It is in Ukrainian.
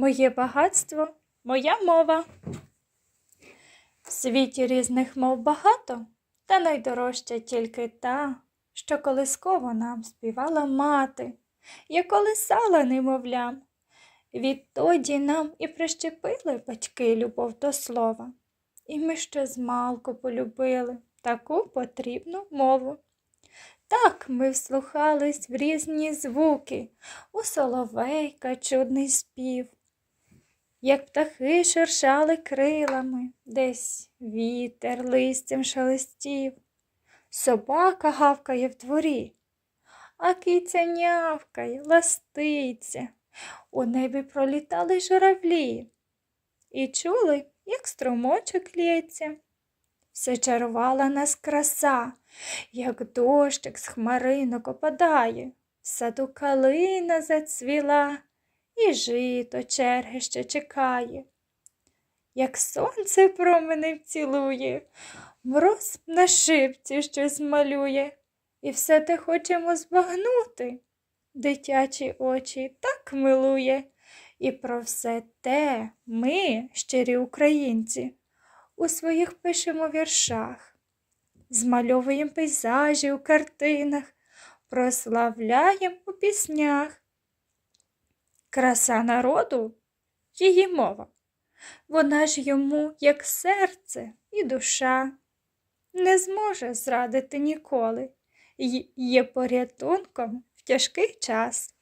Моє багатство, моя мова. В світі різних мов багато, та найдорожча тільки та, що колисково нам співала мати, я колисала немовлям. Відтоді нам і прищепили батьки любов до слова, і ми ще змалку полюбили таку потрібну мову. Так ми вслухались в різні звуки, у соловейка чудний спів, як птахи шершали крилами, десь вітер листям шелестів, собака гавкає в дворі, а киця нявкає, ластиться, у небі пролітали журавлі, і чули, як струмочок лється. Все чарувала нас краса, як дощик з хмаринок опадає, в саду калина зацвіла, і жито черги ще чекає. Як сонце променив цілує, мороз на шипці щось малює, і все те хочемо збагнути. Дитячі очі так милує, і про все те ми, щирі українці, у своїх пишемо віршах, змальовуємо пейзажі у картинах, прославляємо у піснях. Краса народу її мова, вона ж йому, як серце і душа, не зможе зрадити ніколи, й є порятунком в тяжкий час.